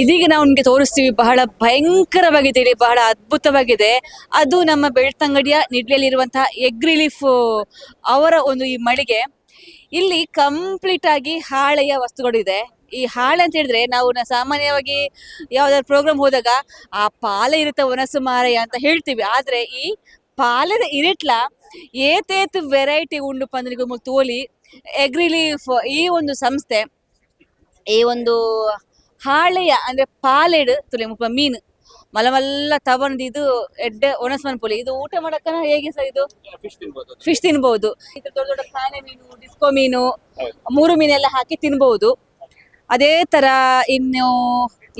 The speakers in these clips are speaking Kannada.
ಇದೀಗ ನಾವು ನಿಮಗೆ ತೋರಿಸ್ತೀವಿ ಬಹಳ ಭಯಂಕರವಾಗಿದೆ ಇಲ್ಲಿ ಬಹಳ ಅದ್ಭುತವಾಗಿದೆ. ಅದು ನಮ್ಮ ಬೆಳ್ತಂಗಡಿಯ ನಿಡ್ಲಿಯಲ್ಲಿರುವಂತಹ ಎಗ್ ರಿಲೀಫ್ ಅವರ ಒಂದು ಈ ಮಳಿಗೆ. ಇಲ್ಲಿ ಕಂಪ್ಲೀಟ್ ಆಗಿ ಹಾಳೆಯ ವಸ್ತುಗಳಿದೆ. ಈ ಹಾಳೆ ಅಂತ ಹೇಳಿದ್ರೆ ನಾವು ಸಾಮಾನ್ಯವಾಗಿ ಯಾವ್ದಾದ್ರು ಪ್ರೋಗ್ರಾಮ್ ಹೋದಾಗ ಆ ಪಾಲೆ ಇರುತ್ತೆ ಒನಸು ಮಾರಯ್ಯ ಅಂತ ಹೇಳ್ತೀವಿ. ಆದ್ರೆ ಈ ಪಾಲದ ಇರಿಟ್ಲ ಏತೇತ್ ವೆರೈಟಿ ಉಂಡು ಪಂದ್ರಿಗೂ ತೋಲಿ ಎಗ್ ರಿಲೀಫ್ ಈ ಒಂದು ಸಂಸ್ಥೆ, ಈ ಒಂದು ಹಾಳೆಯ ಅಂದ್ರೆ ಪಾಲೆಡ್ ತುಲೆ ಮುಪ್ಪ ಮೀನು. ಮಲಮಲ್ಲ ತಗೊಂಡು ಇದು ಎಡ್ಡೆ ಒಣಸ್ಮನ್ ಪುಲಿ. ಇದು ಊಟ ಮಾಡಕ್ಕನ ಹೇಗೆ ಸರ್ ಇದು? ಫಿಶ್ ತಿನ್ಬಹುದು ದೊಡ್ಡ ದೊಡ್ಡ ಕಾನೆ ಮೀನು ಡಿಸ್ಕೋ ಮೀನು ಮೂರು ಮೀನೆಲ್ಲ ಹಾಕಿ ತಿನ್ಬಹುದು ಅದೇ ತರ ಇನ್ನು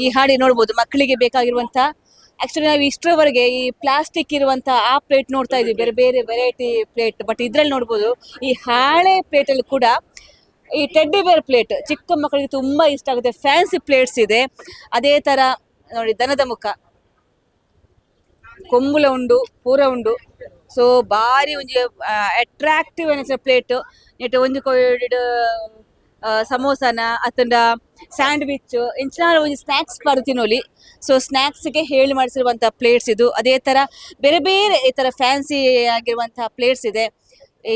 ಈ ಹಾಡಿ ನೋಡ್ಬೋದು ಮಕ್ಕಳಿಗೆ ಬೇಕಾಗಿರುವಂತ. ಆಕ್ಚುಲಿ ನಾವು ಇಷ್ಟರವರೆಗೆ ಈ ಪ್ಲಾಸ್ಟಿಕ್ ಇರುವಂತ ಆ ಪ್ಲೇಟ್ ನೋಡ್ತಾ ಇದ್ವಿ. ಬೇರೆ ಬೇರೆ ವೆರೈಟಿ ಪ್ಲೇಟ್ ಬಟ್ ಇದ್ರಲ್ಲಿ ನೋಡ್ಬೋದು. ಈ ಹಾಳೆ ಪ್ಲೇಟ್ ಅಲ್ಲಿ ಕೂಡ ಈ ಟೆಡ್ಡಿ ಬೇರ್ ಪ್ಲೇಟ್ ಚಿಕ್ಕ ಮಕ್ಕಳಿಗೆ ತುಂಬಾ ಇಷ್ಟ ಆಗುತ್ತೆ. ಫ್ಯಾನ್ಸಿ ಪ್ಲೇಟ್ಸ್ ಇದೆ. ಅದೇ ತರ ನೋಡಿ ದನದ ಮುಖ. ಕೊಂಬುಲ ಉಂಡು, ಪೂರ ಉಂಡು. ಸೊ ಭಾರಿ ಒಂಜಿ ಅಟ್ರಾಕ್ಟಿವ್ ಅನಿಸ ಪ್ಲೇಟ್ ನೆಟ್ ಒಂದು ಕೊಯ್ಡ್ ಸಮೋಸನ ಅತಂಡ ಸ್ಯಾಂಡ್ವಿಚ್ ಇಂಚಿನ ಒಂದು ಸ್ನ್ಯಾಕ್ಸ್ ಪಾಡು ತಿನ್ನೋಲಿ. ಸೊ ಸ್ನ್ಯಾಕ್ಸ್ಗೆ ಹೇಳಿ ಮಾಡಿಸಿರುವಂಥ ಪ್ಲೇಟ್ಸ್ ಇದು. ಅದೇ ಥರ ಬೇರೆ ಬೇರೆ ಈ ಥರ ಫ್ಯಾನ್ಸಿ ಆಗಿರುವಂತಹ ಪ್ಲೇಟ್ಸ್ ಇದೆ.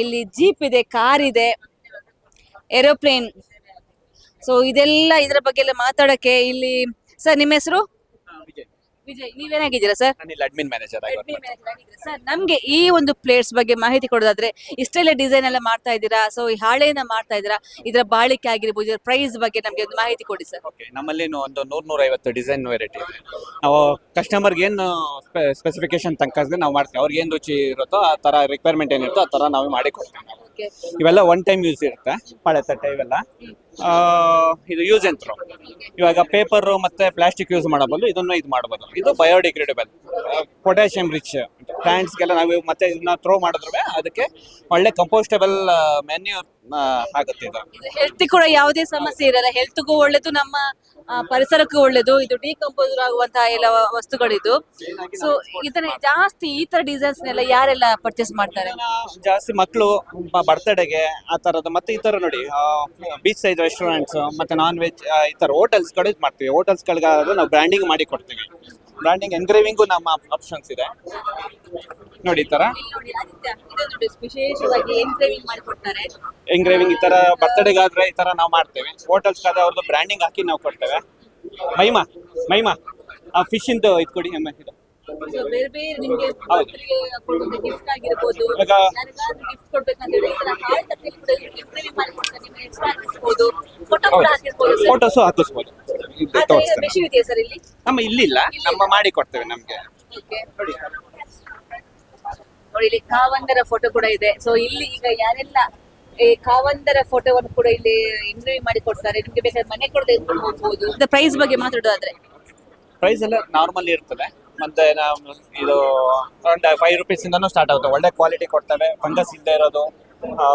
ಇಲ್ಲಿ ಜೀಪ್ ಇದೆ ಕಾರ್ ಇದೆ. ಏರೋಪ್ಲೇನ್. ಸೊ ಇದೆಲ್ಲ ಇದರ ಬಗ್ಗೆ ಎಲ್ಲ ಮಾತಾಡಕ್ಕೆ ಇಲ್ಲಿ ಸರ್ ನಿಮ್ಮ ಹೆಸರು? ವಿಜಯ್. ನೀವೇನಾಗಿದ್ದೀರಾ ಸರ್? ಅಡ್ಮಿನ್ ಮ್ಯಾನೇಜರ್ ಸರ್ ನಮ್ಗೆ ಈ ಒಂದು ಪ್ಲೇಟ್ಸ್ ಬಗ್ಗೆ ಮಾಹಿತಿ ಕೊಡೋದಾದ್ರೆ ಇಷ್ಟೆಲ್ಲ ಡಿಸೈನ್ ಎಲ್ಲ ಮಾಡ್ತಾ ಇದ್ದೀರಾ? ಸೊ ಈ ಹಾಳೆಯನ್ನ ಮಾಡ್ತಾ ಇದ್ದೀರಾ? ಇದರ ಬಾಳಿಕೆ ಆಗಿರ್ಬೋದು ಇದರ ಪ್ರೈಸ್ ಬಗ್ಗೆ ನಮ್ಗೆ ಒಂದು ಮಾಹಿತಿ ಕೊಡಿ ಸರ್. ಓಕೆ ನಮ್ಮಲ್ಲಿ ಒಂದು ನೂರ್ ನೂರ ಐವತ್ತು ಡಿಸೈನ್ ವೆರೈಟಿ ಇದೆ. ನಾವು ಕಸ್ಟಮರ್ಗೆ ಏನು ಸ್ಪೆಸಿಫಿಕೇಶನ್ ತನಕ ನಾವು ಮಾಡ್ತೀವಿ. ಅವ್ರಿಗೆ ಏನು ರುಚಿ ಇರುತ್ತೋ ಆ ಥರ ರಿಕ್ವೈರ್ಮೆಂಟ್ ಏನಿರುತ್ತೋ ಆ ಥರ ನಾವು ಮಾಡಿ ಕೊಡ್ತೀವಿ. ಇವೆಲ್ಲ ಒನ್ ಟೈಮ್ ಯೂಸ್ ಇರುತ್ತೆ, ಮಳೆ ತಟ್ಟೆ ಇವೆಲ್ಲ. ಇದು ಯೂಸ್ ಅಂತ್ರು ಇವಾಗ ಪೇಪರ್ ಮತ್ತೆ ಪ್ಲಾಸ್ಟಿಕ್ ಯೂಸ್ ಮಾಡಬಹುದು ಇದನ್ನ ಇದು ಮಾಡಬಹುದು ಇದು ಬಯೋಡಿಗ್ರೇಡಬಲ್ ಪೊಟ್ಯಾಷಿಯಂ ರಿಚ್ ಪ್ಲಾಂಟ್ಸ್ಗೆಲ್ಲ ನಾವು ಮತ್ತೆ ಇದನ್ನ ಥ್ರೋ ಮಾಡಿದ್ರೆ ಅದಕ್ಕೆ ಒಳ್ಳೆ ಕಂಪೋಸ್ಟೇಬಲ್ ಮೆನ್ಯೂರ್ ಆಗುತ್ತೆ ಇದು ಹೆಲ್ತ್ ಕೂಡ ಯಾವುದೇ ಸಮಸ್ಯೆ ಇರಲ್ಲ. ಹೆಲ್ತ್ಗೂ ಒಳ್ಳೇದು ನಮ್ಮ ಆ, ಪರಿಸರಕ್ಕೂ ಒಳ್ಳೇದು. ಇದು ಡಿಕಂಪೋಸ್ ಆಗುವಂತಹ ಎಲ್ಲ ವಸ್ತುಗಳಿದು. ಸೊ ಇದನ್ನ ಜಾಸ್ತಿ ಈ ತರ ಡಿಸೈನ್ಸ್ ನೆಲ್ಲ ಯಾರೆಲ್ಲ ಪರ್ಚೇಸ್ ಮಾಡ್ತಾರೆ? ಜಾಸ್ತಿ ಮಕ್ಕಳು ಬರ್ತ್ಡೇಗೆ ಆ ತರದ ಮತ್ತೆ ಈ ತರ ನೋಡಿ ಬೀಚ್ ಸೈಡ್ ರೆಸ್ಟೋರೆಂಟ್ಸ್ ಮತ್ತೆ ನಾನ್ ವೆಜ್ ಈ ತರ ಹೋಟೆಲ್ಸ್ಗಳು ಇದು ಮಾಡ್ತೀವಿ. ಹೋಟೆಲ್ಸ್ ಗಳಿಗಾದ್ರೂ ನಾವು ಬ್ರ್ಯಾಂಡಿಂಗ್ ಮಾಡಿ ಕೊಡ್ತೀವಿ. ಬ್ರ್ಯಾಂಡಿಂಗ್ ಎಂಗ್ರೇವಿಂಗು ನಮ್ಮ ಆಪ್ಷನ್ಸ್ ಇದೆ. ನೋಡಿ ಈ ತರ. ಎಂಗ್ರೇವಿಂಗ್ ಈ ತರ ಬರ್ತಡೆಗಾದ್ರೆ ಈ ತರ ನಾವು ಮಾಡ್ತೇವೆ. ಹೋಟೆಲ್ಸ್ ಗಾದ್ರೆ ಅವ್ರದ್ದು ಬ್ರ್ಯಾಂಡಿಂಗ್ ಹಾಕಿ ನಾವು ಕೊಡ್ತೇವೆ. ಮೈಮಾ ಮೈಮಾ ಆ ಫಿಶ್ ಇಂದು ಇದು ಕೊಡಿ ಇದು. ನಿಮ್ಮ ಸರ್ ಫೋಟೋಸು ಹಾಕಿಸ್ಬೋದು. ಇದೆಯಾ ಸರ್ ಇಲ್ಲಿ? ನಮ್ಮ ಇಲ್ಲಿಲ್ಲ ನಮ್ಮ ಮಾಡಿ ಕೊಡ್ತೇವೆ ನಮ್ಗೆ. Okay. ನೋಡಿ ಇಲ್ಲಿ ಕಾವಂದರ ಫೋಟೋ ಕೂಡ ಇದೆ. ಸೊ ಇಲ್ಲಿ ಈಗ ಯಾರೆಲ್ಲ ಈ ಕಾವಂದರ ಫೋಟೋವನ್ನು ಕೂಡ ಇಲ್ಲಿ ಇಂಟರ್ವ್ಯೂ ಮಾಡಿ ಕೊಡ್ತಾರೆ ನಿಮ್ಗೆ ಬೇಕಾದ್ರೆ ಮನೆ ಕೂಡ ತೆಗೆದುಕೊಂಡು ಹೋಗ್ಬೋದು ಪ್ರೈಸ್ ಬಗ್ಗೆ ಮಾತಾಡೋದಾದ್ರೆ. ಪ್ರೈಸ್ ಎಲ್ಲ ನಾರ್ಮಲ್ ಇರ್ತದೆ. ಮತ್ತೆ ನಾವು ಇದು ಅರೌಂಡ್ ಫೈವ್ ರುಪೀಸ್ ಇಂದನೂ ಸ್ಟಾರ್ಟ್ ಆಗುತ್ತೆ. ಒಳ್ಳೆ ಕ್ವಾಲಿಟಿ ಕೊಡ್ತಾರೆ ಫಂಗಸ್ ಇಲ್ಲದೆ ಇರೋದು ಆ,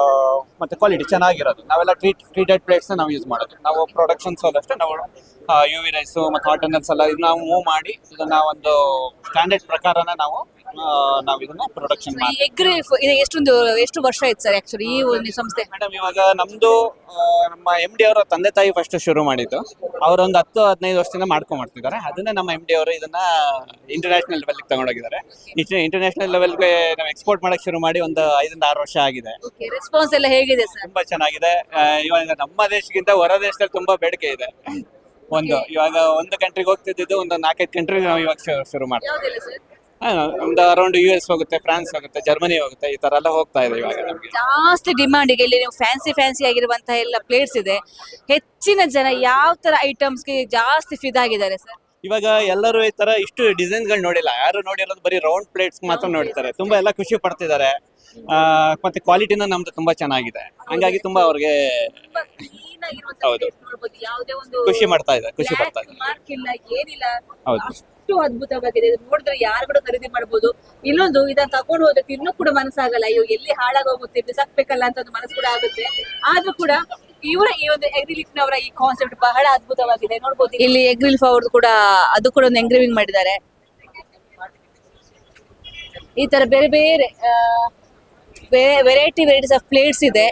ಮತ್ತೆ ಕ್ವಾಲಿಟಿ ಚೆನ್ನಾಗಿರೋದು. ನಾವೆಲ್ಲ ಟ್ರೀಟ್ ಟ್ರೀಟೆಡ್ ಪ್ಲೇಟ್ಸ್ ನಾವು ಯೂಸ್ ಮಾಡೋದು. ನಾವು ಪ್ರೊಡಕ್ಷನ್ಸ್ ಅಷ್ಟೇ ನಾವು ಯು ವಿ ರೈಸು ಮತ್ತು ಹಾಟ್ ಎಲ್ಲ ಇದನ್ನ ನಾವು ಮೂವ್ ಮಾಡಿ ಇದನ್ನ ಒಂದು ಸ್ಟ್ಯಾಂಡರ್ಡ್ ಪ್ರಕಾರನ ನಾವು ನಾವು ಇದನ್ನ ಪ್ರೊಡಕ್ಷನ್ ಈ ಮಾಡಿ ಎಗ್ ಇದು ಎಷ್ಟೊಂದು ಎಷ್ಟು ವರ್ಷ ಆಯ್ತು ಸರ್ ಆಕ್ಚುಲಿ ಈ ಒಂದು ಸಂಸ್ಥೆ? ಮೇಡಮ್ ಇವಾಗ ನಮ್ದು ನಮ್ಮ ಎಂ ಡಿ ಅವರ ತಂದೆ ತಾಯಿ ಫಸ್ಟ್ ಶುರು ಮಾಡಿದ್ದು. ಒಂದು ಹತ್ತು ಹದಿನೈದು ವರ್ಷದಿಂದ ಮಾಡ್ಕೊಂಡು ಮಾಡ್ತಿದ್ದಾರೆ. ಅದನ್ನೇ ನಮ್ಮ ಎಂ ಡಿ ಅವರು ಇದನ್ನ ಇಂಟರ್ನ್ಯಾಷನಲ್ ಲೆವೆಲ್ಗೆ ತಗೊಂಡೋಗಿದ್ದಾರೆ. ಇಂಟರ್ನ್ಯಾಷನಲ್ ಲೆವೆಲ್ಗೆ ನಾವು ಎಕ್ಸ್ಪೋರ್ಟ್ ಮಾಡಕ್ ಶುರು ಮಾಡಿ ಒಂದು ಐದರಿಂದ ಆರು ವರ್ಷ ಆಗಿದೆ. ರೆಸ್ಪಾನ್ಸ್ ಎಲ್ಲ ಹೇಗಿದೆ ಸರ್? ತುಂಬಾ ಚೆನ್ನಾಗಿದೆ. ಇವಾಗ ನಮ್ಮ ದೇಶಕ್ಕಿಂತ ಹೊರ ದೇಶದಲ್ಲಿ ತುಂಬಾ ಬೇಡಿಕೆ ಇದೆ. ಒಂದು ಇವಾಗ ಒಂದು ಕಂಟ್ರಿಗೆ ಹೋಗ್ತಿದ್ದು ಒಂದು ನಾಲ್ಕೈದು ಕಂಟ್ರಿ ನಾವು ಇವಾಗ ಶು- ಶುರು ಮಾಡ್ತೀವಿ. ಯಾವ್ದಿಲ್ಲ ಸರ್ ಆ, ಒಂದು ಅರೌಂಡ್ ಯು ಎಸ್ ಹೋಗುತ್ತೆ ಫ್ರಾನ್ಸ್ ಹೋಗುತ್ತೆ ಜರ್ಮನಿ ಹೋಗುತ್ತೆ ಈ ತರ ಎಲ್ಲ ಹೋಗ್ತಾ ಇದೆ ಇವಾಗ. ನಮಗೆ ಜಾಸ್ತಿ ಡಿಮಾಂಡ್ ಈಗ ಇಲ್ಲಿ ನೀವು ಫ್ಯಾನ್ಸಿ ಫ್ಯಾನ್ಸಿ ಆಗಿರುವಂತಹ ಎಲ್ಲ ಪ್ಲೇಟ್ಸ್ ಇದೆ. ಹೆಚ್ಚಿನ ಜನ ಯಾವ ತರ ಐಟಮ್ಸ್ಗೆ ಜಾಸ್ತಿ ಫಿದಾಗಿದ್ದಾರೆ ಸರ್ ಇವಾಗ ಎಲ್ಲರೂ ಈ ತರ ಇಷ್ಟು ಡಿಸೈನ್ಗಳು ನೋಡಿಲ್ಲ. ಯಾರು ನೋಡಿರೋದು ಬರೀ ರೌಂಡ್ ಪ್ಲೇಟ್ಸ್ ಮಾತ್ರ ನೋಡ್ತಾರೆ. ತುಂಬಾ ಎಲ್ಲ ಖುಷಿ ಪಡ್ತಿದ್ದಾರೆ. ಆ, ಮತ್ತೆ ಕ್ವಾಲಿಟಿನ ನಮ್ದು ತುಂಬಾ ಚೆನ್ನಾಗಿದೆ. ಹಂಗಾಗಿ ತುಂಬಾ ಅವ್ರಿಗೆ ಹೌದು. ಖುಷಿ ಮಾಡ್ತಾ ಇದೆ ಖುಷಿ ಪಡ್ತಾ ಇದೆ. ಮಾರ್ಕ್ ಇಲ್ಲ ಏನಿಲ್ಲ. ಹೌದು. ಅಷ್ಟು ಅದ್ಭುತವಾಗಿದೆ. ನೋಡಿದ್ರೆ ಯಾರು ಕೂಡ ಖರೀದಿ ಮಾಡಬಹುದು ಇನ್ನೊಂದು ಇದನ್ನ ತಗೊಂಡು ಹೋದ್ರೆ ಇನ್ನೂ ಕೂಡ ಮನಸ್ಸಾಗಲ್ಲ. ಅಯ್ಯೋ ಎಲ್ಲಿ ಹಾಳಾಗೋಗುತ್ತೆ ಬಿಸಾಕ್ಬೇಕಲ್ಲ ಅಂತ ಒಂದು ಮನಸ್ಸು ಕೂಡ ಆಗುತ್ತೆ. ಆದ್ರೂ ಕೂಡ ಇವರ ಈ ಒಂದು ಎಗ್ರಿಲಿಫ್ ನವರ ಈ ಕಾನ್ಸೆಪ್ಟ್ ಬಹಳ ಅದ್ಭುತವಾಗಿದೆ. ನೋಡ್ಬೋದು ಇಲ್ಲಿ ಎಗ್ರಿಲಿಫ್ ಅವ್ರದ್ದು ಕೂಡ ಅದು ಕೂಡ ಒಂದು ಎಂಗ್ರೇವಿಂಗ್ ಮಾಡಿದ್ದಾರೆ. ಈ ತರ ಬೇರೆ ಬೇರೆ ವೆರೈಟಿ ವೆರೈಟೀಸ್ ಆಫ್ ಪ್ಲೇಟ್ಸ್ ಇದೆ.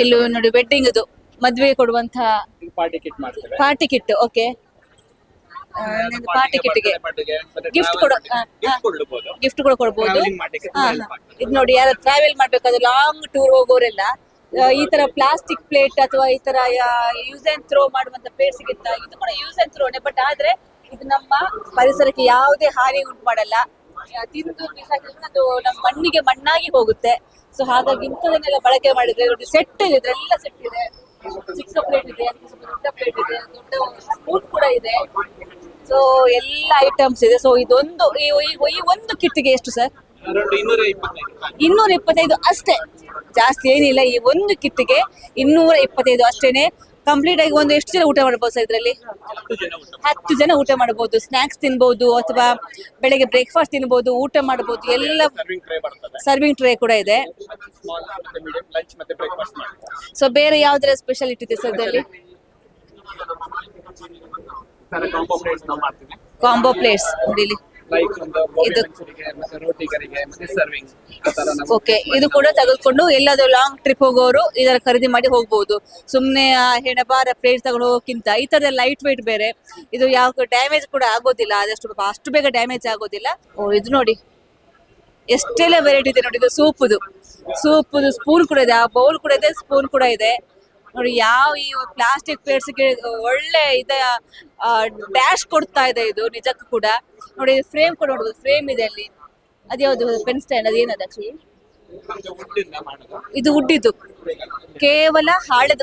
ಇಲ್ಲಿ ನೋಡಿ ವೆಡ್ಡಿಂಗ್ ಇದು ಮದ್ವೆ ಕೊಡುವಂತಹ ಪಾರ್ಟಿ ಕಿಟ್ ಮಾಡ್ತೇವೆ. ಪಾರ್ಟಿ ಕಿಟ್ ಓಕೆ ಪಾರ್ಟಿ ಕಿಟ್ಗೆ. ಗಿಫ್ಟ್ ಕೊಡೋ ಗಿಫ್ಟ್ ಕೂಡ ಕೊಡ್ಬೋದು. ಇದು ನೋಡಿ ಯಾರು ಟ್ರಾವೆಲ್ ಮಾಡ್ಬೇಕಾದ್ರೆ ಲಾಂಗ್ ಟೂರ್ ಹೋಗೋರೆಲ್ಲ ಈ ತರ ಪ್ಲಾಸ್ಟಿಕ್ ಪ್ಲೇಟ್ ಅಥವಾ ಈ ತರ ಯೂಸ್ ಅಂಡ್ ಥ್ರೋ ಮಾಡುವಂತ ಪ್ಲೇಟ್ ಸಿಗುತ್ತಾ ಇದು ಕೂಡ ಯೂಸ್ ಅಂಡ್ ಥ್ರೋನೆ ಬಟ್ ಆದ್ರೆ ಇದು ನಮ್ಮ ಪರಿಸರಕ್ಕೆ ಯಾವುದೇ ಹಾನಿ ಉಂಟು ಮಾಡಲ್ಲ. ತಿಂದು ಬಿಸಾಕಿದ್ರೆ ಅದು ನಮ್ಮ ಮಣ್ಣಿಗೆ ಮಣ್ಣಾಗಿ ಹೋಗುತ್ತೆ. ಸೊ ಹಾಗಾಗಿ ಇಂಥದನ್ನೆಲ್ಲ ಬಳಕೆ ಮಾಡಿದ್ರೆ ನೋಡಿ ಸೆಟ್ ಇದೆ ಇದ್ರೆಲ್ಲ ಸೆಟ್ ಇದೆ. ಚಿಕ್ಕ ಪ್ಲೇಟ್ ಇದೆ ಅದಕ್ಕೆ ಸ್ವಲ್ಪ ದೊಡ್ಡ ಪ್ಲೇಟ್ ಇದೆ ದೊಡ್ಡ ಸ್ಪೂನ್ ಕೂಡ ಇದೆ. ಸೊ ಎಲ್ಲ ಐಟಮ್ಸ್ ಇದೆ. ಸೊ ಇದೊಂದು ಈ ಈ- ಈ ಒಂದು ಕಿಟ್ಗೆ ಎಷ್ಟು ಸರ್ ಅರೌಂಡ್ ಇನ್ನೂರ ಇಪ್ಪತ್ತೈದು. ಇನ್ನೂರ ಇಪ್ಪತ್ತೈದು ಅಷ್ಟೇ. ಜಾಸ್ತಿ ಏನಿಲ್ಲ ಈ ಒಂದು ಕಿಟ್ಗೆ ಇನ್ನೂರ ಇಪ್ಪತ್ತೈದು ಅಷ್ಟೇನೆ. ಕಂಪ್ಲೀಟ್ ಆಗಿ ಒಂದು ಎಷ್ಟು ಜನ ಊಟ ಮಾಡಬಹುದು ಸರ್ ಇದರಲ್ಲಿ? ಹತ್ತು ಜನ ಊಟ ಮಾಡಬಹುದು ಸ್ನಾಕ್ಸ್ ತಿನ್ಬಹುದು ಅಥವಾ ಬೆಳಗ್ಗೆ ಬ್ರೇಕ್ಫಾಸ್ಟ್ ತಿನ್ಬಹುದು ಊಟ ಮಾಡಬಹುದು ಎಲ್ಲ ಸರ್ವಿಂಗ್ ಟ್ರೇ ಕೂಡ ಇದೆ. ಸೊ ಬೇರೆ ಯಾವ್ದಾರ ಸ್ಪೆಷಾಲಿಟಿ ಇದೆ ಸರ್ ಇದರಲ್ಲಿ? ಕಾಂಬೋ ಪ್ಲೇಟ್ಸ್ ನೋಡಿ ಇಲ್ಲಿ. ಲೈಕ್ ಒಂದು ಗೋಬಿ ಇದು- ಮಂಚೂರಿಗೆ ಮತ್ತೆ ರೋಟಿ ಕರಿಗೆ ಮತ್ತೆ ಸರ್ವಿಂಗ್ ಆ ತರ ನಾವು ಓಕೆ ಇದು ಕೂಡ ತೆಗೆದುಕೊಂಡು ಎಲ್ಲಾದ್ರೂ ಲಾಂಗ್ ಟ್ರಿಪ್ ಹೋಗೋರು ಇದರ ಖರೀದಿ ಮಾಡಿ ಹೋಗ್ಬೋದು. ಸುಮ್ಮನೆ ಹೆಣಬಾರ ಪ್ಲೇಟ್ ತಗೊಂಡು ಹೋಗೋಕ್ಕಿಂತ ಈ ತರದ ಲೈಟ್ weight ಬೇರೆ. ಇದು ಯಾವ ಡ್ಯಾಮೇಜ್ ಕೂಡ ಆಗೋದಿಲ್ಲ ಆದಷ್ಟು ಪಾಪ ಅಷ್ಟು ಬೇಗ ಡ್ಯಾಮೇಜ್ ಆಗೋದಿಲ್ಲ. ಓ ಇದು ನೋಡಿ. ಎಷ್ಟೆಲ್ಲ ವೆರೈಟಿ ಇದೆ ನೋಡಿ ಇದು ಸೂಪುದು. ಸೂಪುದು ಸ್ಪೂನ್ ಕೂಡ ಇದೆ ಆ ಬೌಲ್ ಕೂಡ ಇದೆ ಸ್ಪೂನ್ ಕೂಡ ಇದೆ. ನೋಡಿ ಯಾವ ಈ ಪ್ಲಾಸ್ಟಿಕ್ ಪ್ಲೇಟ್ಸ್ಗೆ ಒಳ್ಳೆ ಇದ ಡ್ಯಾಶ್ ಕೊಡ್ತಾ ಇದೆ ಇದು ನಿಜಕ್ಕೂ ಕೂಡ. ನೋಡಿ ಫ್ರೇಮ್ ಕೂಡ ನೋಡ್ಬೋದು. ಫ್ರೇಮ್ ಇದೆ ಅಲ್ಲಿ. ಅದ್ಯಾವುದು ಪೆನ್ ಸ್ಟ್ಯಾಂಡ್ ಅದೇನದು ಆಕ್ಚುಲಿ ನಮ್ದು wood ಇಂದ ಉಡ್ಡಿದ್ದು. ಕೇವಲ ಹಾಳೆದ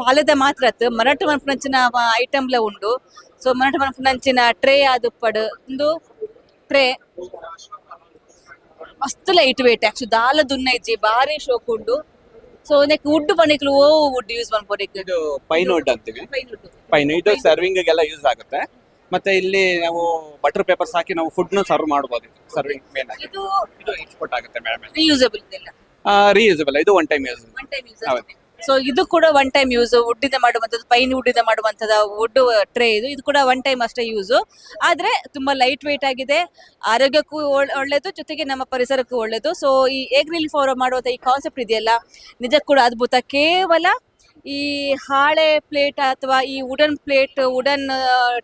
ಪಾಲದ ಮಾತ್ರ ಮರಾಠ ಮನಪುನಂಚಿನ ಐಟಮ್ಲ ಉಂಡು. ಸೊ ಮರಾಠ ಮನಪುನಂಚಿನ ಟ್ರೇ ಅದು ಪಡು ಒಂದು ಟ್ರೇ ಮಸ್ತ್ ಲೈಟ್ ವೇಟ್ ಆಕ್ಚು ದಾಲ ದುನ್ನ ಇಜ್ಜಿ ಬಾರಿ ಶೋಕ್ ಉಂಡು. ಸೊ ನೆಕ್ ವುಡ್ ಬಂದಿಕ್ಲು ಓ ವುಡ್ ಯೂಸ್ ಮಾಡ್ಬೋದು ಇದು ಪೈನ್ ವುಡ್ ಅಂತೀವಿ. ಪೈನ್ ಇದು ಸರ್ವಿಂಗ್ ಗೆಲ್ಲ ಯೂಸ್ ಆಗುತ್ತೆ. ಮತ್ತೆ ಇಲ್ಲಿ ನಾವು ಬಟರ್ ಪೇಪರ್ಸ್ ಹಾಕಿ ನಾವು ಫುಡ್ನ ಸರ್ವ್ ಮಾಡಬಹುದು ಸರ್ವಿಂಗ್ ಮೇನ್ ಆಗಿ. ಇದು ಇದು ಎಕ್ಸ್ಪೋರ್ಟ್ ಆಗುತ್ತೆ ಮೇಡಮ್ ರಿಯೂಸಬಲ್ ಇದೆಲ್ಲ ರೀಯೂಸಬಲ್ ಇದು one time use one time use ಹೌದು. ಸೊ ಇದು ಕೂಡ ಒನ್ ಟೈಮ್ ಯೂಸ್ ವುಡ್ಡಿಂದ ಮಾಡುವಂಥದ್ದು ಪೈನ್ ವುಡ್ಡಿಂದ ಮಾಡುವಂಥದ್ದು ವುಡ್ ಟ್ರೇ ಇದು. ಇದು ಕೂಡ ಒನ್ ಟೈಮ್ ಅಷ್ಟೇ ಯೂಸು ಆದರೆ ತುಂಬಾ ಲೈಟ್ ವೇಟ್ ಆಗಿದೆ. ಆರೋಗ್ಯಕ್ಕೂ ಒಳ್- ಒಳ್ಳೆಯದು ಜೊತೆಗೆ ನಮ್ಮ ಪರಿಸರಕ್ಕೂ ಒಳ್ಳೆಯದು ಸೊ ಈ ಏಗ್ ರಿಲೀಫ್ ಅವರು ಮಾಡುವಂಥ ಈ ಕಾನ್ಸೆಪ್ಟ್ ಇದೆಯಲ್ಲ ನಿಜಕ್ಕೂ ಕೂಡ ಅದ್ಭುತ. ಕೇವಲ ಈ ಹಾಳೆ ಪ್ಲೇಟ್ ಅಥವಾ ಈ ವುಡನ್ ಪ್ಲೇಟ್ ವುಡನ್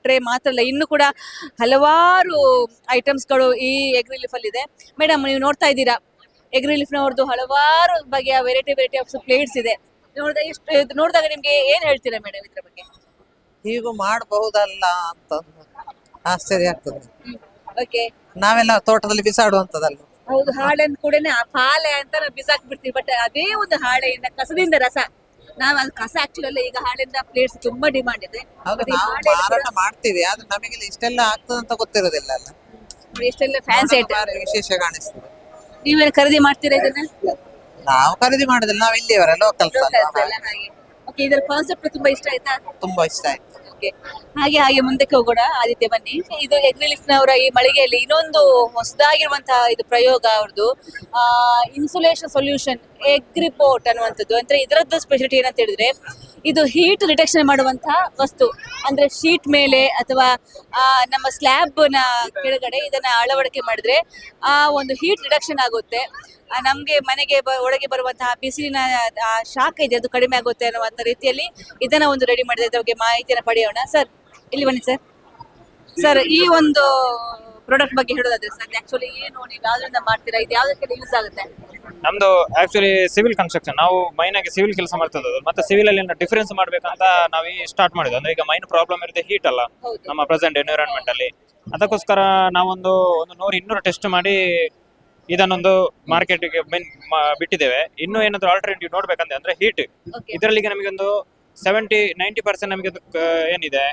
ಟ್ರೇ ಮಾತ್ರ ಅಲ್ಲ ಇನ್ನು ಕೂಡ ಹಲವಾರು ಐಟಮ್ಸ್ಗಳು ಈ ಎಗ್ ಇದೆ. ಮೇಡಮ್ ನೀವು ನೋಡ್ತಾ ಇದ್ದೀರಾ? ಎಗ್ ರಿಲೀಫ್ನವ್ರದ್ದು ಹಲವಾರು ಬಗೆಯ ವೆರೈಟಿ ವೆರೈಟಿ ಆಫ್ ಪ್ಲೇಟ್ಸ್ ಇದೆ. ನೋಡಿದಾಗ ಎಷ್ಟು ನೋಡಿದಾಗ ನಿಮ್ಗೆ ಏನ್ ಹೇಳ್ತೀರಾ ಮೇಡಮ್ ಇದ್ರ ಬಗ್ಗೆ? ಹೀಗೂ ಮಾಡಬಹುದಲ್ಲ ಅಂತ ಆಶ್ಚರ್ಯ ಆಗ್ತದೆ. ಓಕೆ ನಾವೆಲ್ಲ ತೋಟದಲ್ಲಿ ಬಿಸಾಡುವಂತದಲ್ಲ ಹೌದು ಹಾಳೆ ಅಂತ ಕೂಡ ಆ ಪಾಲೆ ಅಂತ ನಾವು ಬಿಸಾಕ್ಬಿಡ್ತೀವಿ ಬಟ್ ಅದೇ ಒಂದು ಹಾಳೆಯಿಂದ ಕಸದಿಂದ ರಸ. ನಾವ್ ಅದು ಕಸ ಆಕ್ಚುಲಿ ಈಗ ಹಾಳೆಯಿಂದ ಪ್ಲೇಟ್ಸ್ ತುಂಬಾ ಡಿಮಾಂಡ್ ಇದೆ. ಹೌದು ನಾವು ಮಾರಾಟ ಮಾಡ್ತೀವಿ ಆದ್ರೆ ನಮಗೆ ಇಷ್ಟೆಲ್ಲ ಆಗ್ತದೆ ಅಂತ ಗೊತ್ತಿರೋದಿಲ್ಲ ಅಲ್ಲ. ನೋಡಿ ಎಷ್ಟೆಲ್ಲ ಫ್ಯಾನ್ಸಿ ಐಟಮ್ ವಿಶೇಷ ಕಾಣಿಸ್ತದೆ. ನೀವೇನು ಖರೀದಿ ಮಾಡ್ತೀರಾ ಇದನ್ನ? ನಾವು ಖರೀದಿ ಮಾಡೋದಿಲ್ಲ ನಾವು ಇಲ್ಲಿಯವರ ಲೋಕಲ್ಸ್ Locals ಎಲ್ಲ ಹಾಗೆ. ಓಕೆ ಇದರ ಕಾನ್ಸೆಪ್ಟ್ ತುಂಬಾ ಇಷ್ಟ ಆಯ್ತಾ? ತುಂಬಾ ಇಷ್ಟ ಆಯ್ತು. Okay. ಹಾಗೆ ಹಾಗೆ ಮುಂದಕ್ಕೆ ಹೋಗೋಣ ಆದಿತ್ಯ ಬನ್ನಿ. ಇದು ಎಗ್ ನವರ ಈ ಮಳಿಗೆಯಲ್ಲಿ ಇನ್ನೊಂದು ಹೊಸದಾಗಿರುವಂತಹ ಇದು ಪ್ರಯೋಗ ಅವ್ರದ್ದು ಇನ್ಸುಲೇಷನ್ ಸೊಲ್ಯೂಷನ್ ಎಗ್ ರಿಪೋರ್ಟ್ ಅನ್ನುವಂಥದ್ದು. ಅಂದ್ರೆ ಇದರದ್ದು ಸ್ಪೆಷಾಲಿಟಿ ಏನಂತ ಹೇಳಿದ್ರೆ, ಇದು ಹೀಟ್ ರಿಡಕ್ಷನ್ ಮಾಡುವಂತಹ ವಸ್ತು. ಅಂದ್ರೆ ಶೀಟ್ ಮೇಲೆ ಅಥವಾ ನಮ್ಮ ಸ್ಲ್ಯಾಬ್ನ ಕೆಳಗಡೆ ಇದನ್ನ ಅಳವಡಿಕೆ ಮಾಡಿದ್ರೆ, ಆ ಒಂದು ಹೀಟ್ ರಿಡಕ್ಷನ್ ಆಗುತ್ತೆ. ನಮ್ಗೆ ಮನೆಗೆ ಒಳಗೆ ಬರುವಂತಹ ಬಿಸಿಲಿನ ಶಾಖ ಇದೆ, ಅದು ಕಡಿಮೆ ಆಗುತ್ತೆ ಅನ್ನುವಂತ ರೀತಿಯಲ್ಲಿ ಇದನ್ನ ಒಂದು ರೆಡಿ ಮಾಡಿದೆ. ಬಗ್ಗೆ ಮಾಹಿತಿಯನ್ನ ಪಡೆಯೋಣ. ಸರ್, ಇಲ್ಲಿ ಬನ್ನಿ ಸರ್. ಸರ್, ಈ ಒಂದು ಪ್ರಾಡಕ್ಟ್ ಬಗ್ಗೆ ಹೇಳೋದಾದ್ರೆ ಸರ್ ಆಕ್ಚುಲಿ ಏನು ನೀವು ಯಾವ್ದ್ರಿಂದ ಮಾಡ್ತೀರಾ? ಇದು ಯಾವ್ದಕ್ಕೆ ಯೂಸ್ ಆಗುತ್ತೆ? ನಮ್ದು ಆಕ್ಚುಲಿ ಸಿವಿಲ್ ಕನ್ಸ್ಟ್ರಕ್ಷನ್ ನಾವು ಮೈನ್ ಆಗಿ ಸಿವಿಲ್ ಕೆಲಸ ಮಾಡ್ತಿದ್ದು ಮತ್ತೆ ಸಿವಿಲ್ ಅಲ್ಲಿ ಡಿಫರೆನ್ಸ್ ಮಾಡ್ಬೇಕಂತ ನಾವು ಈ ಸ್ಟಾರ್ಟ್ ಮಾಡಿದ್ವಿ ಅಂದ್ರೆ ಈಗ ಮೈನ್ ಪ್ರಾಬ್ಲಮ್ ಇರುತ್ತೆ ಹೀಟ್ ಅಲ್ಲ. ನಮ್ಮ ಪ್ರೆಸೆಂಟ್ ಎನ್ವಿರಾನ್ಮೆಂಟ್ ಅಲ್ಲಿ. ಅದಕ್ಕೋಸ್ಕರ ನಾವೊಂದು ಒಂದು ನೂರು ಇನ್ನೂರು ಟೆಸ್ಟ್ ಮಾಡಿ ಇದನ್ನೊಂದು ಮಾರ್ಕೆಟ್ಗೆ ಮೀನ್ ಬಿಟ್ಟಿದ್ದೇವೆ. ಇನ್ನು ಏನಾದ್ರು ಆಲ್ಟರ್ನೇಟಿವ್ ನೋಡ್ಬೇಕಂದ್ರೆ ಅಂದ್ರೆ ಹೀಟ್ ಇದರಲ್ಲಿಗೆ ಇದರಲ್ಲಿ ಈಗ ನಮಗೊಂದು ಸೆವೆಂಟಿ ನೈಂಟಿ ಪರ್ಸೆಂಟ್ ನಮಗೆ ಏನಿದೆ?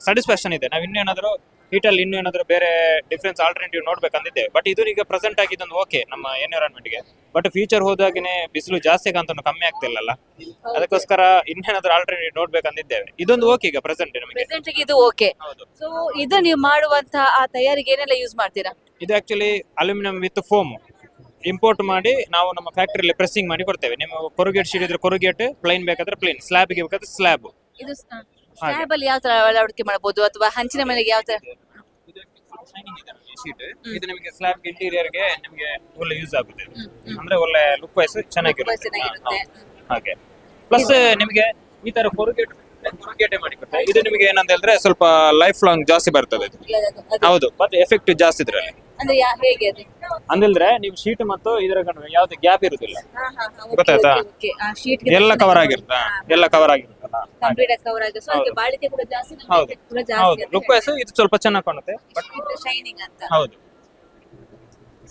ಸ್ಯಾಟಿಸ್ಫ್ಯಾಕ್ಷನ್ ಇದೆ. ನಾವು ಇನ್ನೇನಾದರೂ ಹೀಟಲ್ಲಿ ಇನ್ನೂ ಏನಾದರೂ ಬೇರೆ ಡಿಫ್ರೆನ್ಸ್ ಆಲ್ಟರ್ನೇಟಿವ್ ನೋಡ್ಬೇಕಂದಿದ್ದೆ. ಬಟ್ ಇದು ಈಗ ಪ್ರೆಸೆಂಟ್ ಆಗಿದ್ದೊಂದು ಓಕೆ ನಮ್ಮ ಎನ್ವಿರಾನ್ಮೆಂಟ್ಗೆ ಬಟ್ ಫ್ಯೂಚರ್ ಹೋದಾಗನೇ ಬಿಸಿಲು ಜಾಸ್ತಿ ಕಾಂತ ಕಮ್ಮಿ ಆಗ್ತಿಲ್ಲಲ್ಲ? ಅದಕ್ಕೋಸ್ಕರ ಇನ್ನೇನಾದ್ರೂ ಆಲ್ಟರ್ನೇಟಿವ್ ನೋಡ್ಬೇಕಂದಿದ್ದೇವೆ ಇದೊಂದು ಓಕೆ ಈಗ ಪ್ರೆಸೆಂಟ್ ನಮಗೆ. ಪ್ರೆಸೆಂಟ್ ಇದು ಓಕೆ ಹೌದು. ಸೊ ಇದು ನೀವು ಮಾಡುವಂತಹ ಆ ತಯಾರಿಗೆ ಏನೆಲ್ಲ ಯೂಸ್ ಮಾಡ್ತೀರಾ? ಇದು actually aluminium with foam import ಮಾಡಿ ನಾವು ನಮ್ಮ ಫ್ಯಾಕ್ಟರಿಯಲ್ಲಿ ಪ್ರೆಸ್ಸಿಂಗ್ ಮಾಡಿ ಕೊಡ್ತೇವೆ. ನಿಮ್ಮ ಕೊರುಗೇಟ್ ಶೀಟ್ ಇದ್ರೆ ಕೊರುಗೇಟ್ ಪ್ಲೈನ್ ಬೇಕಾದ್ರೆ ಪ್ಲೈನ್ ಸ್ಲ್ಯಾಬ್ಗೆ ಬೇಕಾದ್ರೆ ಸ್ಲ್ಯಾಬ್ ಇದು ಸ್ಲ್ಯಾಬ್ ಅಲ್ಲಿ ಯಾವ ತರ ಅಳವಡಿಕೆ ಮಾಡಬಹುದು ಅಥವಾ ಹಂಚಿನ ಮನೆಗೆ ಯಾವ ತರ ಶೀಟ್ ಇದು ನಿಮಗೆ ಸ್ಲ್ಯಾಬ್ ಇಂಟೀರಿಯರ್ಗೆ ನಿಮಗೆ ಒಳ್ಳೆ ಯೂಸ್ ಆಗುತ್ತೆ. ಇದು. ಅಂದ್ರೆ ಒಳ್ಳೆ ಲುಕ್ ವೈಸ್ ಚೆನ್ನಾಗಿರುತ್ತೆ. ಚೆನ್ನಾಗಿರುತ್ತೆ. ಹಾ, ಹಾ. ಹಾಗೆ. ಪ್ಲಸ್ ನಿಮಗೆ ಈ ತರ ಕೊರುಗೇಟ್ ನುರುಗೇಟೆ ಮಾಡಿ ಕೊಡ್ತಾರೆ ಇದು ನಿಮಗೆ ಏನಂತ ಹೇಳಿದ್ರೆ ಸ್ವಲ್ಪ ಲೈಫ್ ಲಾಂಗ್ ಜಾಸ್ತಿ ಬರ್ತದೆ ಇದು. ಅದು- ಹೌದು ಮತ್ತೆ ಎಫೆಕ್ಟ್ ಜಾಸ್ತಿ ಇದ್ರಲ್ಲಿ. ಅಂದ್ರೆ ಯಾ- ಹೇಗೆ ಅದು? ನೀವು ಶೀಟ್ ಮತ್ತು ಇದರ ನಡುವೆ ಯಾವ್ದು ಗ್ಯಾಪ್ ಇರುದಿಲ್ಲ. ಗೊತ್ತಾಯ್ತಾ? ಶೀಟ್ ಎಲ್ಲ ಕವರ್ ಆಗಿರುತ್ತಾ? ಎಲ್ಲ ಕವರ್ ಆಗಿರುತ್ತಲ್ಲ ಕಂಪ್ಲೀಟ್ ಆಗಿ ಕವರ್ ಆಗಿ ಸೊ ಅದಕ್ಕೆ ಬಾಳಿಕೆ ಕೂಡ ಜಾಸ್ತಿ ನಮ್ಗೆ ಹೌದು. effect ಕೂಡ ಹೌದು. ಜಾಸ್ತಿ ಲುಕ್ ವೈಸ್ ಇದು ಸ್ವಲ್ಪ ಚೆನ್ನಾಗಿ ಕಾಣುತ್ತೆ ಶೈನಿಂಗ್ ಅಂತ. ಹೌದು.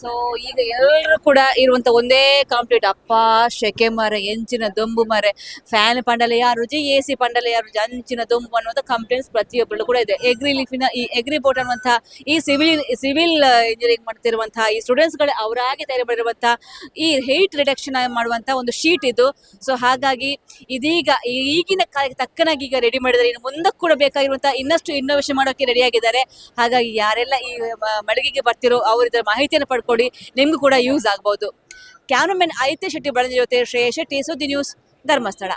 ಸೊ ಈಗ ಎಲ್ಲರೂ ಕೂಡ ಇರುವಂತ ಒಂದೇ ಕಾಂಪ್ಲೀಟ್ ಅಪ್ಪ, ಶೆಕೆ ಮರ ಎಂಚಿನ ದೊಂಬು ಮರೆ ಫ್ಯಾನ್ ಪಂಡಲ ಯಾರು ಜಿ ಎ ಸಿ ಪಂಡಲ ಯಾರು, ಅಂಚಿನ ದೊಂಬು ಅನ್ನುವಂಥ ಕಂಪ್ಲೇಂಟ್ಸ್ ಪ್ರತಿಯೊಬ್ಬರು ಕೂಡ ಇದೆ. ಎಗ್ರಿ ಲಿಫಿನ ಈ ಎಗ್ರಿ ಬೋಟ್ ಅನ್ನುವಂತಹ ಈ ಸಿವಿಲ್ ಸಿವಿಲ್ ಇಂಜಿನಿಯರಿಂಗ್ ಮಾಡ್ತಿರುವಂತಹ ಈ ಸ್ಟೂಡೆಂಟ್ಸ್ಗಳೇ ಅವರಾಗಿ ತಯಾರು ಈ ಹೇಟ್ ರಿಡಕ್ಷನ್ ಮಾಡುವಂತ ಒಂದು ಶೀಟ್ ಇದು. ಸೊ ಹಾಗಾಗಿ ಇದೀಗ ಈಗಿನ ಕಾಲಕ್ಕೆ ತಕ್ಕನಾಗಿ ಈಗ ರೆಡಿ ಮಾಡಿದರೆ ಇನ್ನು ಮುಂದಕ್ಕೆ ಕೂಡ ಬೇಕಾಗಿರುವಂತಹ ಇನ್ನಷ್ಟು ಇನ್ನೋವೇಷನ್ ಮಾಡೋಕೆ ರೆಡಿ ಆಗಿದ್ದಾರೆ. ಹಾಗಾಗಿ ಯಾರೆಲ್ಲ ಈ ಮಳಿಗೆಗೆ ಬರ್ತಿರೋ ಅವರಿದ್ರ ಮಾಹಿತಿಯನ್ನು ಪಡ್ಕೊಳ್ಳಿ ನಿಮ್ಗೂ ಕೂಡ ಯೂಸ್ ಆಗ್ಬೋದು. ಕ್ಯಾಮರಾಮನ್ ಐತೆ ಶೆಟ್ಟಿ ಬಳಂಜಿ ಜೊತೆ ಶ್ರೇಯ ಶೆಟ್ಟಿ ಸುದ್ದಿ ನ್ಯೂಸ್ ಧರ್ಮಸ್ಥಳ.